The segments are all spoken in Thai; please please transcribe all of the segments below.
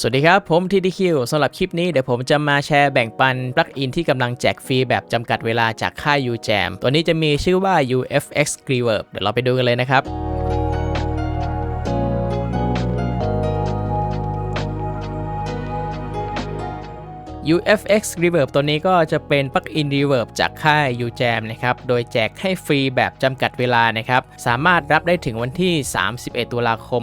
สวัสดีครับ ผม TDQ สำหรับคลิปนี้เดี๋ยวผมจะมาแชร์แบ่งปันปลั๊กอินที่กำลังแจกฟรีแบบจำกัดเวลาจากค่าย UJAM ตัวนี้จะมีชื่อว่า UFX Reverb เดี๋ยวเราไปดูกันเลยนะครับ UFX Reverb ตัวนี้ก็จะเป็นปลั๊กอิน Reverb จากค่าย UJAM นะครับ โดยแจกให้ฟรีแบบจำกัดเวลานะครับ สามารถรับได้ถึงวันที่ 31 ตุลาคม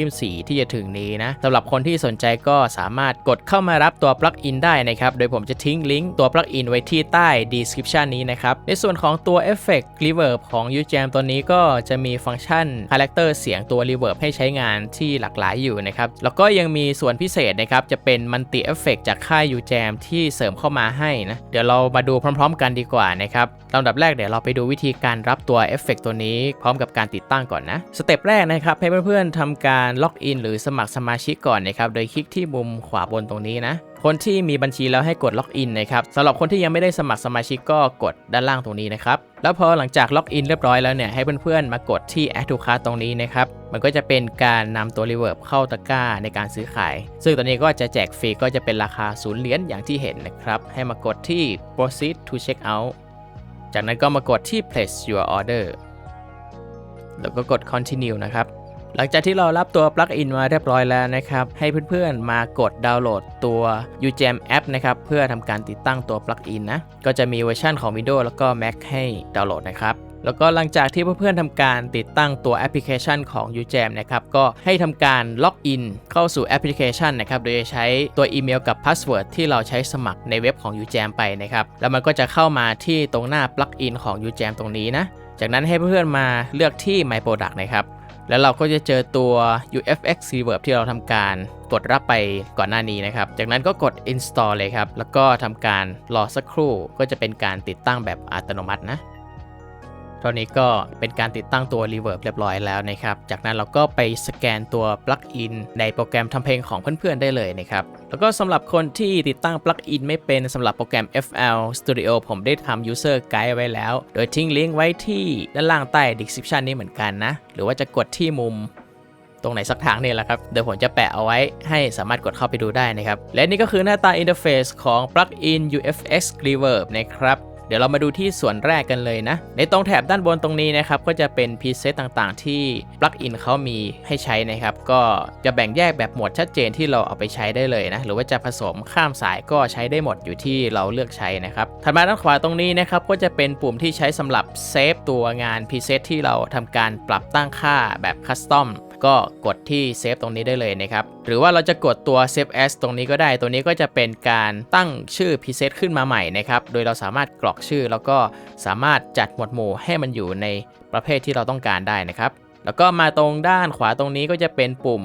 2024 ที่จะถึงนี้นะสำหรับคนที่สนใจก็สามารถกดเข้ามารับตัวปลั๊กอินได้นะครับ โดยผมจะทิ้งลิงก์ตัวปลั๊กอินไว้ที่ใต้ description นี้นะครับ ในส่วนของตัว Effect Reverb ของ UJAM ตัวนี้ก็จะมีฟังก์ชันคาแรคเตอร์เสียงตัว Reverb ให้ใช้งานที่หลากหลายอยู่นะครับ แล้วก็ยังมีส่วนพิเศษนะครับ จะเป็น Multi Effect จากค่าย UJAM ที่เสริมเข้ามาให้นะ เดี๋ยวเรามาดูพร้อม ๆ กันดีกว่านะครับลำดับแรกเดี๋ยวเราไปดูวิธีการรับตัวเอฟเฟกตัวนี้พร้อมกับการติดตั้งก่อนนะ สเต็ปแรกนะครับให้เพื่อนๆทำการล็อกอินหรือสมัครสมาชิกก่อนนะครับ โดยคลิกที่มุมขวาบนตรงนี้นะคนที่มีบัญชีแล้วให้กดล็อกอินนะครับสำหรับคนที่ยังไม่ได้สมัครสมาชิกก็กดด้านล่างตรงนี้นะครับ แล้วพอหลังจากล็อกอินเรียบร้อยแล้วเนี่ยให้เพื่อนๆมากดที่ Add to Cart ตรงนี้นะครับ มันก็จะเป็นการนำตัว Reverb เข้าตะกร้าในการซื้อขาย ซึ่งตอนนี้ก็จะแจกฟรีก็จะเป็นราคาศูนย์เหรียญอย่างที่เห็นนะครับ ให้มากดที่ Proceed to Check out จากนั้นก็มากดที่ place your order แล้วก็กด continue นะครับ หลังจากที่เรารับตัวปลั๊กอินมาเรียบร้อยแล้วนะครับ ให้เพื่อนๆมากดดาวน์โหลดตัว UJAM App นะครับ เพื่อทำการติดตั้งตัวปลั๊กอินนะ ก็จะมีเวอร์ชันของ Windows แล้วก็ Mac ให้ดาวน์โหลดนะครับ แล้วก็หลังจากที่เพื่อนๆทำการติดตั้งตัวแอปพลิเคชันของ UJAM นะครับก็ให้ทำการล็อกอินเข้าสู่แอปพลิเคชันนะครับโดยใช้ตัวอีเมลกับพาสเวิร์ดที่เราใช้สมัครในเว็บของ UJAM ไปนะครับแล้วมันก็จะเข้ามาที่ตรงหน้าปลั๊กอินของ UJAM ตรงนี้นะจากนั้นให้เพื่อนๆมาเลือกที่ My Product นะครับแล้วเราก็จะเจอตัว UFX Reverb ที่เราทำการกดรับไปก่อนหน้านี้นะครับ จากนั้นก็กด install เลยครับ แล้วก็ทำการรอสักครู่ก็จะเป็นการติดตั้งแบบอัตโนมัตินะ ตอนนี้ก็เป็นการติดตั้งตัว Reverb เรียบร้อยแล้วนะครับ จากนั้นเราก็ไปสแกนตัวปลั๊กอินในโปรแกรมทำเพลงของเพื่อนๆได้เลยนะครับ แล้วก็สำหรับคนที่ติดตั้งปลั๊กอินไม่เป็นสำหรับโปรแกรม FL Studio ผมได้ทำ User Guide ไว้แล้ว โดยทิ้งลิงก์ไว้ที่ด้านล่างใต้ description นี้เหมือนกันนะ หรือว่าจะกดที่มุมตรงไหนสักทางนี่แหละครับ เดี๋ยวผมจะแปะเอาไว้ให้สามารถกดเข้าไปดูได้นะครับ และนี่ก็คือหน้าตาอินเทอร์เฟซของปลั๊กอิน UFX Reverb นะครับ เดี๋ยวเรามาดูที่ส่วนแรกกันเลยนะ ในตรงแถบด้านบนตรงนี้นะครับ ก็จะเป็นพรีเซตต่างๆ ที่ปลั๊กอินเขามีให้ใช้นะครับ ก็จะแบ่งแยกแบบหมวดชัดเจนที่เราเอาไปใช้ได้เลยนะ หรือว่าจะผสมข้ามสายก็ใช้ได้หมดอยู่ที่เราเลือกใช้นะครับ ถัดมาด้านขวาตรงนี้นะครับก็จะเป็นปุ่มที่ใช้สำหรับเซฟตัวงานพรีเซตที่เราทำการปรับตั้งค่าแบบคัสตอม ก็กดที่เซฟตรงนี้ได้เลยนะครับ หรือว่าเราจะกดตัว Save As ตรงนี้ก็ได้ ตัวนี้ก็จะเป็นการตั้งชื่อ preset ขึ้นมาใหม่นะครับ โดยเราสามารถกรอกชื่อ แล้วก็สามารถจัดหมวดหมู่ให้มันอยู่ในประเภทที่เราต้องการได้นะครับ แล้วก็มาตรงด้านขวาตรงนี้ก็จะเป็นปุ่ม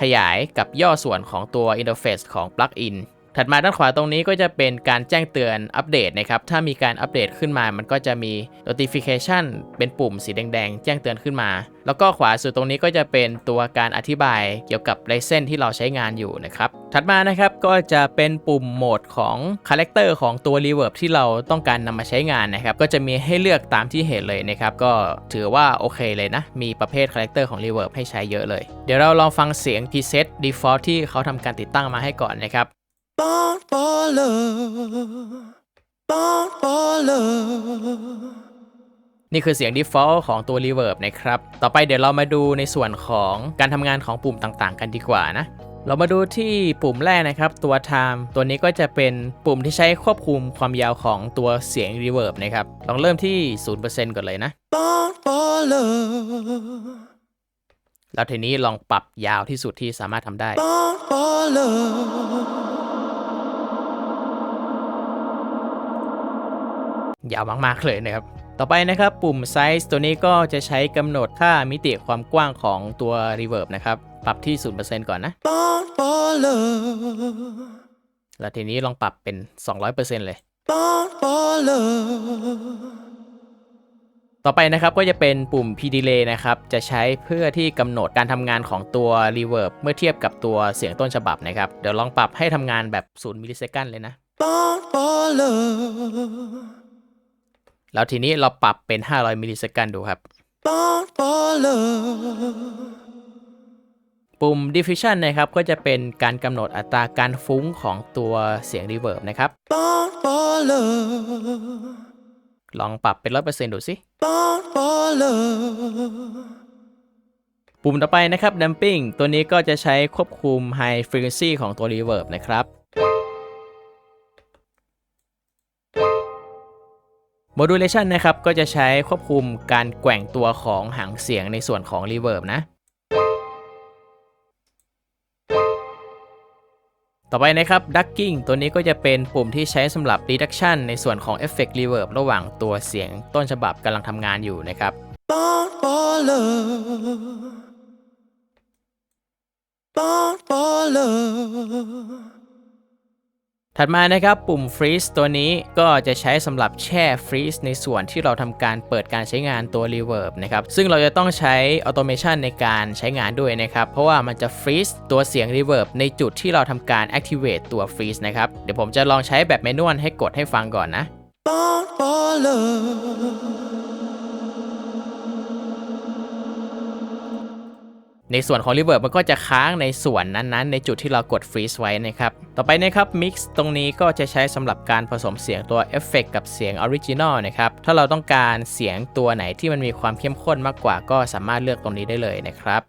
ขยายกับย่อส่วนของตัวอินเทอร์เฟซของปลั๊กอิน ถัดมาด้านขวาตรงนี้ก็จะเป็นการแจ้งเตือนอัปเดตนะครับ ถ้ามีการอัปเดตขึ้นมา มันก็จะมี notification เป็นปุ่มสีแดงๆ แจ้งเตือนขึ้นมา แล้วก็ขวาสุดตรงนี้ก็จะเป็นตัวการอธิบายเกี่ยวกับไลเซนที่เราใช้งานอยู่นะครับ ถัดมานะครับก็จะเป็นปุ่มโหมดของคาแรคเตอร์ของตัว Reverb ที่เราต้องการนำมาใช้งานนะครับ ก็จะมีให้เลือกตามที่เห็นเลยนะครับ ก็ถือว่าโอเคเลยนะ มีประเภทคาแรคเตอร์ของ Reverb ให้ใช้เยอะเลย เดี๋ยวเราลองฟังเสียง preset default ที่เขาทำการติดตั้งมาให้ก่อนนะครับ Born for love. Born for love. นี่คือเสียง default ของตัว reverb นะครับ ต่อไปเดี๋ยวเรามาดูในส่วนของการทำงานของปุ่มต่างๆ กันดีกว่านะ เรามาดูที่ปุ่มแรกนะครับ ตัว time ตัวนี้ก็จะเป็นปุ่มที่ใช้ควบคุมความยาวของตัวเสียง reverb นะครับ ลองเริ่มที่ 0%ก่อนเลยนะ Born for love. แล้วทีนี้ลองปรับยาวที่สุดที่สามารถทำได้ Born for love. ยาวมากๆเลยนะครับ ต่อไปนะครับปุ่ม size ตัวนี้ก็จะใช้กำหนดค่ามิติความกว้างของตัว reverb นะครับ ปรับที่ 0%ก่อนนะ แล้วทีนี้ลองปรับเป็น 200%เลย ต่อไปนะครับก็จะเป็นปุ่ม P delay นะครับ จะใช้เพื่อที่กำหนดการทำงานของตัว reverb เมื่อเทียบกับตัวเสียงต้นฉบับนะครับ เดี๋ยวลองปรับให้ทำงานแบบ 0มิลลิเซคันเลยนะ Born for love. แล้วทีนี้เราปรับเป็น 500 มิลลิเซคันดูครับ Born for love. ปุ่ม diffusion นะครับ ก็จะเป็นการกำหนดอัตราการฟุ้งของตัวเสียง reverb นะครับ Born for love. ลองปรับเป็น 100%ดูสิ Born for love. ปุ่มต่อไปนะครับ damping ตัวนี้ก็จะใช้ควบคุม high frequency ของตัว reverb นะครับ modulation นะครับก็จะใช้ควบคุมการแกว่งตัวของหางเสียงในส่วนของ reverb นะ ต่อไปนะครับ ducking ตัวนี้ก็จะเป็นปุ่มที่ใช้สำหรับ reduction ในส่วนของ effect reverb ระหว่างตัวเสียงต้นฉบับกำลังทำงานอยู่นะครับ ถัดมานะครับปุ่ม freeze ตัวนี้ก็จะใช้สำหรับแช่ freeze ในส่วนที่เราทำการเปิดการใช้งานตัว reverb นะครับซึ่งเราจะต้องใช้ automation ในการใช้งานด้วยนะครับ เพราะว่ามันจะ freeze ตัวเสียง reverb ในจุดที่เราทำการ activate ตัว freeze นะครับ เดี๋ยวผมจะลองใช้แบบเมนูให้กดให้ฟังก่อนนะ Born for love. ในส่วนของ reverb มันก็จะค้างในส่วนนั้นๆ ในจุดที่เรากด freeze ไว้นะครับ ต่อไปนะครับ mix ตรงนี้ก็จะใช้สำหรับการผสมเสียงตัวเอฟเฟกกับเสียงออริจินอลนะครับ ถ้าเราต้องการเสียงตัวไหนที่มันมีความเข้มข้นมากกว่า ก็สามารถเลือกตรงนี้ได้เลยนะครับ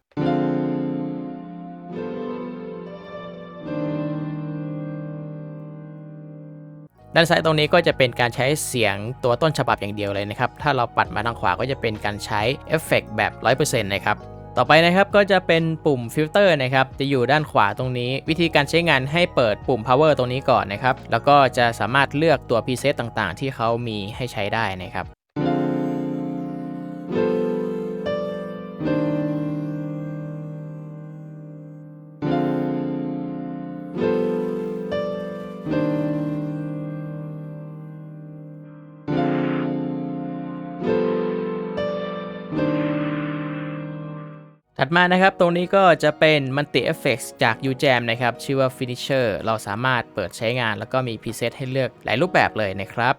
ด้านซ้ายตรงนี้ก็จะเป็นการใช้เสียงตัวต้นฉบับอย่างเดียวเลยนะครับ ถ้าเราปัดมาทางขวาก็จะเป็นการใช้เอฟเฟกแบบ 100%นะครับ ต่อไปนะครับก็จะเป็นปุ่มฟิลเตอร์นะครับจะอยู่ด้านขวาตรงนี้ วิธีการใช้งานให้เปิดปุ่ม power ตรงนี้ก่อนนะครับแล้วก็จะสามารถเลือกตัว preset ต่างๆ ที่เขามีให้ใช้ได้นะครับ ถัดมานะครับ ตรงนี้ก็จะเป็น Multi Effects จาก UJAM นะครับ ชื่อว่า Finisher เราสามารถเปิดใช้งานแล้วก็มี preset ให้เลือกหลายรูปแบบเลยนะครับ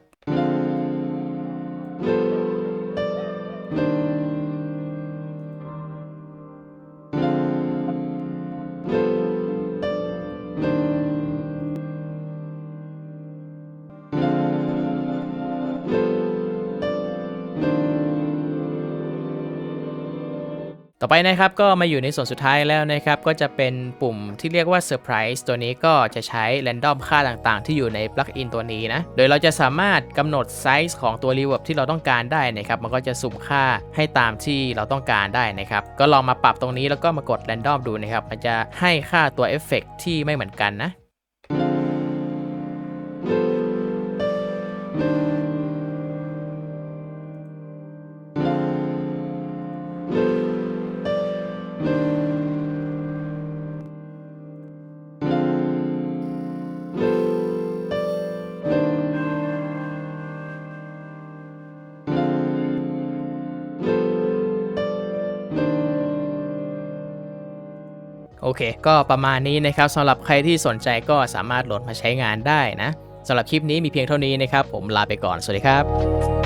ต่อไปนะครับก็มาอยู่ในส่วนสุดท้ายแล้วนะครับ ก็จะเป็นปุ่มที่เรียกว่า Surprise ตัวนี้ก็จะใช้ Random ค่าต่างๆ ที่อยู่ในปลั๊กอินตัวนี้นะ โดยเราจะสามารถกำหนดไซส์ของตัว Reverb ที่เราต้องการได้นะครับ มันก็จะสุ่มค่าให้ตามที่เราต้องการได้นะครับ ก็ลองมาปรับตรงนี้แล้วก็มากด Random ดูนะครับ มันจะให้ค่าตัวเอฟเฟกต์ที่ไม่เหมือนกันนะ โอเค ก็ประมาณนี้นะครับสำหรับใครที่สนใจก็สามารถโหลดมาใช้งานได้นะสำหรับคลิปนี้มีเพียงเท่านี้นะครับ ผมลาไปก่อน สวัสดีครับ